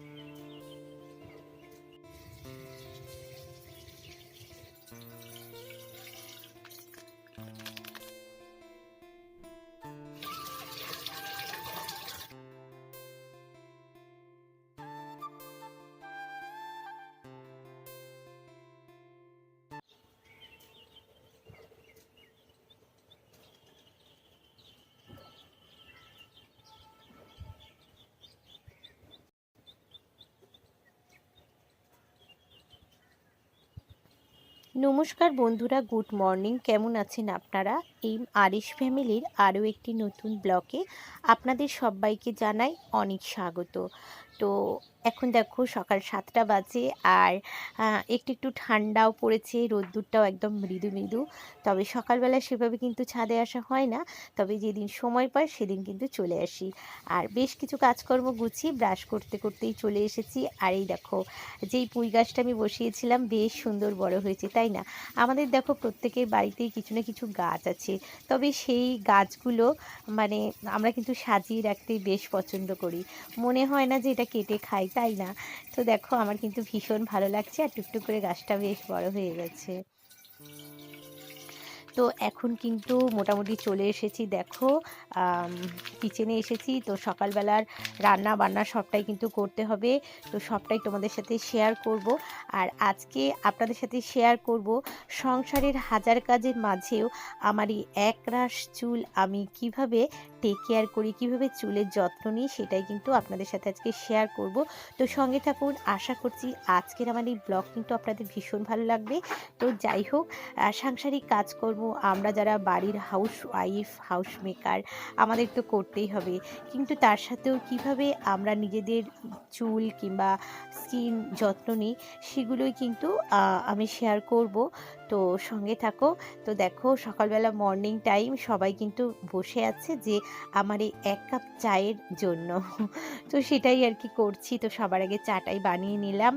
Mm-hmm. নমস্কার বন্ধুরা, good morning. কেমন আছেন আপনারা? এই আরিশ ফ্যামিলির আরও একটি নতুন ব্লকে আপনাদের সবাইকে জানাই অনেক স্বাগত। তো এখন দেখো সকাল সাতটা বাজে আর একটু একটু ঠান্ডাও পড়েছে, রোদ্দুরটাও একদম মৃদু মৃদু। তবে সকালবেলা সেভাবে কিন্তু ছাদে আসা হয় না, তবে যেদিন সময় পাই সেদিন কিন্তু চলে আসি। আর বেশ কিছু কাজকর্ম গুছিয়ে ব্রাশ করতে, করতেই চলে এসেছি। আর এই দেখো, যেই পুঁই গাছটা আমি বসিয়েছিলাম বেশ সুন্দর বড় হয়েছে, তাই না? আমাদের দেখো প্রত্যেকের বাড়িতেই কিছু না কিছু গাছ আছে, তবে সেই গাছগুলো মানে আমরা কিন্তু সাজিয়ে রাখতে বেশ পছন্দ করি। মনে হয় না যে এটা কেটে খাই, তাই না? তো দেখো আমার কিন্তু ভীষণ ভালো লাগছে আর টুকটুক করে গাছটা বেশ বড় হয়ে গেছে। তো এখন কিন্তু মোটামুটি চলে এসেছি, দেখো কিচেনে এসেছি। তো সকালবেলার রান্না বান্না সবটাই কিন্তু করতে হবে। তো সবটাই তোমাদের সাথে শেয়ার করব। আর আজকে আপনাদের সাথে শেয়ার করব সংসারের হাজার কাজের মাঝেও আমার এই এক রাশ চুল আমি কীভাবে টেক কেয়ার করি, কীভাবে চুলের যত্ন নিই সেটাই কিন্তু আপনাদের সাথে আজকে শেয়ার করব। তো সঙ্গে থাকুন, আশা করছি আজকের আমার এই ব্লগ কিন্তু আপনাদের ভীষণ ভালো লাগবে। তো যাই হোক সাংসারিক কাজকর্ম, আমরা যারা বাড়ির হাউস ওয়াইফ হাউস মেকার আমাদের তো করতেই হবে। কিন্তু তার সাথেও কীভাবে আমরা নিজেদের চুল কিংবা স্কিন যত্ন নিই, সেগুলোই কিন্তু আমি শেয়ার করব। তো সঙ্গে থাকো। তো দেখো, সকালবেলা মর্নিং টাইম সবাই কিন্তু বসে আছে যে, আমার এই এক কাপ চায়ের জন্য। তো সেটাই আর কি করছি। তো সবার আগে চাটাই বানিয়ে নিলাম।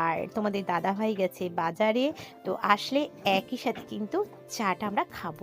আর তোমাদের দাদাভাই গেছে বাজারে। তো আসলে একই সাথে কিন্তু চাটা আমরা খাব।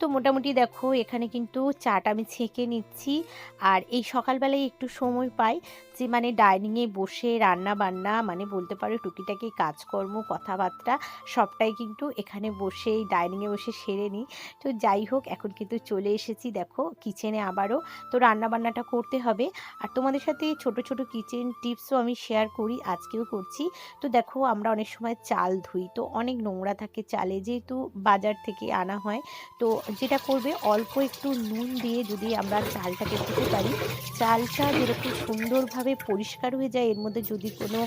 তো মোটামুটি দেখো, এখানে কিন্তু চাটা আমি ছেঁকে নিচ্ছি। আর এই সকালবেলায় একটু সময় পাই। যে মানে ডাইনিংয়ে বসে রান্না বান্না মানে বলতে পারো টুকিটাকি কাজকর্ম, কথাবার্তা, সবটাই কিন্তু এখানে বসে ডাইনিংয়ে বসে সেরে নিই। তো যাই হোক, এখন কিন্তু চলে এসেছি দেখো কিচেনে আবারও। তো রান্না বান্নাটা করতে হবে। আর তোমাদের সাথে ছোট ছোট কিচেন টিপসও আমি শেয়ার করি, আজকেও করছি। তো দেখো, আমরা অনেক সময় চাল ধুই। তো অনেক নোংরা থাকে চালে, যেহেতু বাজার থেকে আনা হয়। তো যেটা করবে, অল্প একটু নুন দিয়ে যদি আমরা চালটাকে ধুতে পারি, চালটা যেরকম সুন্দরভাবে পরিষ্কার হয়ে যায়, এর মধ্যে যদি কোনো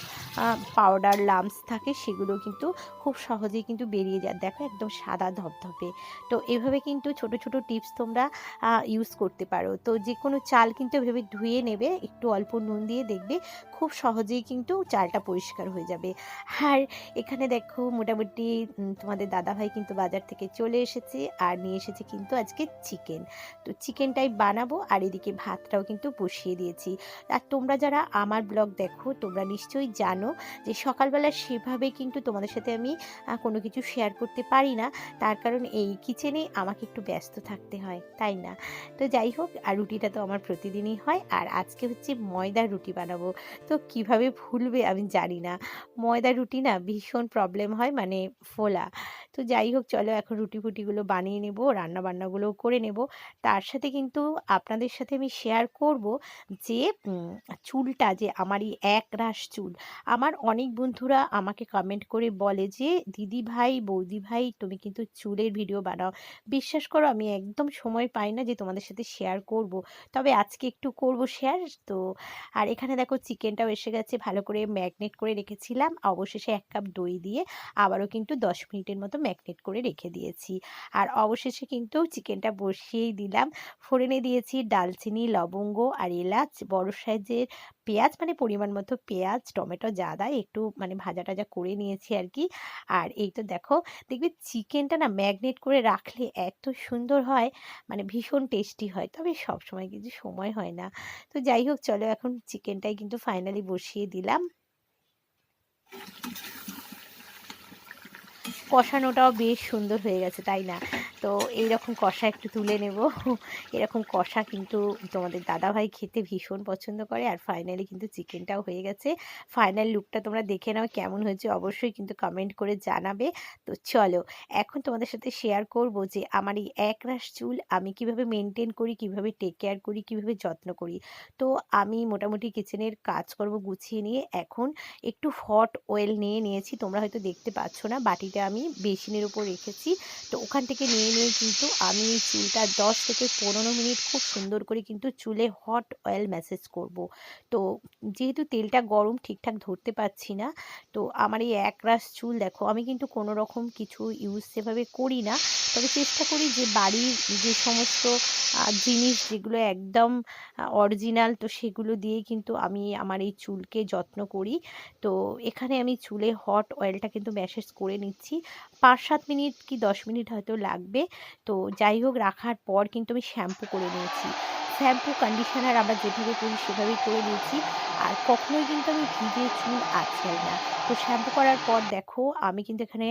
পাউডার লামস থাকে, সেগুলো কিন্তু খুব সহজেই কিন্তু বেরিয়ে যায়। দেখো একদম সাদা ধপধপে। তো এভাবে কিন্তু ছোট ছোট টিপস তোমরা ইউজ করতে পারো। তো যে কোনো চাল কিন্তু এভাবে ধুয়ে নেবে, একটু অল্প নুন দিয়ে দেখবে খুব সহজেই কিন্তু চালটা পরিষ্কার হয়ে যাবে। আর এখানে দেখো মোটামুটি তোমাদের দাদাভাই কিন্তু বাজার থেকে চলে এসেছে আর নিয়ে এসেছে কিন্তু আজকে চিকেন। তো চিকেনটাই বানাবো আর এদিকে ভাতটাও কিন্তু বসিয়ে দিয়েছি। আর তোমরা যারা আমার ব্লগ দেখো, তোমরা নিশ্চয়ই জানো যে সকালবেলা সেভাবে কিন্তু তোমাদের সাথে আমি কোনো কিছু শেয়ার করতে পারি না। তার কারণ এই কিচেনে আমাকে একটু ব্যস্ত থাকতে হয়, তাই না? তো যাই হোক, আর রুটিটা তো আমার প্রতিদিনই হয়। আর আজকে হচ্ছে ময়দার রুটি বানাবো। তো কীভাবে ভুলবে আমি জানি না। ময়দা, রুটি না ভীষণ প্রবলেম হয় মানে ফোলা। তো যাই হোক, চলো এখন রুটি ফুটিগুলো বানিয়ে নেব রান্না বান্নাগুলোও করে নেব। তার সাথে কিন্তু আপনাদের সাথে আমি শেয়ার করব যে চুলটা যে আমার এই এক রাশ চুল। আমার অনেক বন্ধুরা আমাকে কমেন্ট করে বলে যে, দিদি ভাই, বৌদি ভাই, তুমি কিন্তু চুলের ভিডিও বানাও। বিশ্বাস করো, আমি একদম সময় পাই না যে তোমাদের সাথে শেয়ার করব। তবে আজকে একটু করব শেয়ার তো আর এখানে দেখো চিকেনটাও এসে গেছে, ভালো করে ম্যাগনেট করে রেখেছিলাম। অবশেষে এক কাপ দই দিয়ে আবারও কিন্তু দশ মিনিটের মতো ম্যাগনেট করে রেখে দিয়েছি। আর অবশেষে কিন্তু চিকেনটা বসিয়েই দিলাম। ফোড়নে দিয়েছি ডালচিনি, লবঙ্গ আর এলাচ। বড় সাইজের পেঁয়াজ মানে পরিমাণ মতো পেঁয়াজ, টমেটো যা দেয় একটু মানে ভাজা টাজা করে নিয়েছি আর কি আর এই তো দেখো, দেখবে চিকেনটা না ম্যাগনেট করে রাখলে এত সুন্দর হয় মানে ভীষণ টেস্টি হয়। তবে সব সময় কিন্তু সময় হয় না। তো যাই হোক, চলো এখন চিকেনটাই কিন্তু ফাইনালি বসিয়ে দিলাম। কষানোটাও বেশ সুন্দর হয়ে গেছে, তাই না? তো এইরকম কষা একটু তুলে নেব। এরকম কষা কিন্তু তোমাদের দাদাভাই খেতে ভীষণ পছন্দ করে আর ফাইনালি কিন্তু চিকেনটাও হয়ে গেছে। ফাইনাল লুকটা তোমরা দেখে নাও কেমন হয়েছে, অবশ্যই কিন্তু কমেন্ট করে জানাবে। তো চলো, এখন তোমাদের সাথে শেয়ার করব যে আমার এই এক রাশ চুল আমি কীভাবে মেনটেন করি, কীভাবে টেক কেয়ার করি, কীভাবে যত্ন করি। তো আমি মোটামুটি কিচেনের কাজকর্ম গুছিয়ে নিয়ে এখন একটু হট অয়েল নিয়ে নিয়েছি। তোমরা হয়তো দেখতে পাচ্ছ না, বাটিটা আমি বেসিনের উপর রেখেছি। তো ওখান থেকে নিয়ে নিয়ে কিন্তু আমি এই চুলটা দশ থেকে পনেরো মিনিট খুব সুন্দর করে কিন্তু চুলে হট অয়েল ম্যাসেজ করব। তো যেহেতু তেলটা গরম ঠিকঠাক ধরতে পারছি না, তো আমার এই এক রাশ চুল দেখো, আমি কিন্তু কোনো রকম কিছু ইউজ সেভাবে করি না। তবে চেষ্টা করি যে বাড়ির যে সমস্ত জিনিস যেগুলো একদম অরিজিনাল তো সেগুলো দিয়ে কিন্তু আমি আমার এই চুলকে যত্ন করি। তো এখানে আমি চুলে হট অয়েলটা কিন্তু ম্যাসেজ করে নিচ্ছি। পাঁচ সাত মিনিট কি দশ মিনিট হয়তো লাগবে। তো যাই হোক, রাখার পর কিন্তু আমি শ্যাম্পু করে নিয়েছি। শ্যাম্পু কন্ডিশনার আমরা যেভাবে করি সেভাবেই করে নিয়েছি। আর কখনোই কিন্তু আমি ভিজে চুল আঁচড়াই না। তো শ্যাম্পু করার পর দেখো, আমি কিন্তু এখানে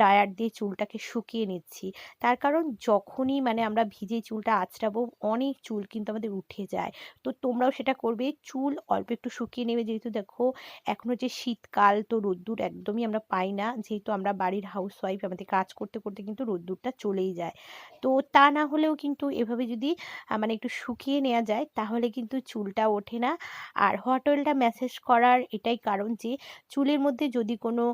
ডায়ার দিয়ে চুলটাকে শুকিয়ে নিচ্ছি। তার কারণ যখনই মানে আমরা ভিজে চুলটা আঁচড়াবো, অনেক চুল কিন্তু আমাদের উঠে যায়। তো তোমরাও সেটা করবে। চুল অল্প একটু শুকিয়ে নেবে, যেহেতু দেখো এখনও যে শীতকাল, তো রোদ্দুর একদমই আমরা পাই না। যেহেতু আমরা বাড়ির হাউস ওয়াইফ আমাদের কাজ করতে করতে কিন্তু রোদ্দুরটা চলেই যায়। তো তা না হলেও কিন্তু এভাবে যদি মানে একটু শুকিয়ে নেওয়া যায়, তাহলে কিন্তু চুলটা ওঠে না। আর হট অয়েলটা ম্যাসেজ করার এটাই কারণ যে, চুলের মধ্যে যদি কোনো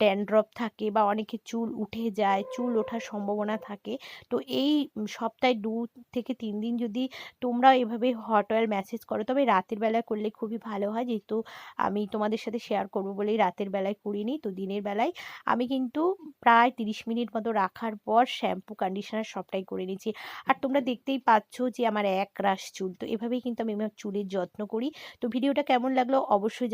ড্যান্ড্রফ থাকে বা অনেকে চুল উঠে যায়, চুল ওঠার সম্ভাবনা থাকে, তো এই সপ্তাহে দু থেকে তিন দিন যদি তোমরা এভাবে হট অয়েল ম্যাসেজ করো, তবে রাতের বেলায় করলে খুবই ভালো হয়। যেহেতু আমি তোমাদের সাথে শেয়ার করব বলেই রাতের বেলায় করিনি, তো দিনের বেলায়। আমি কিন্তু প্রায় তিরিশ মিনিট মতো রাখার পর শ্যাম্পু কন্ডিশনার সবটাই করে নিয়েছি আর তোমরা দেখতেই পাচ্ছ যে, আমার এক রাশ চুল। তো এভাবেই কিন্তু আমি আমার চুলের যত্ন করি। তো ভিডিওটা কেমন লাগল অবশ্যই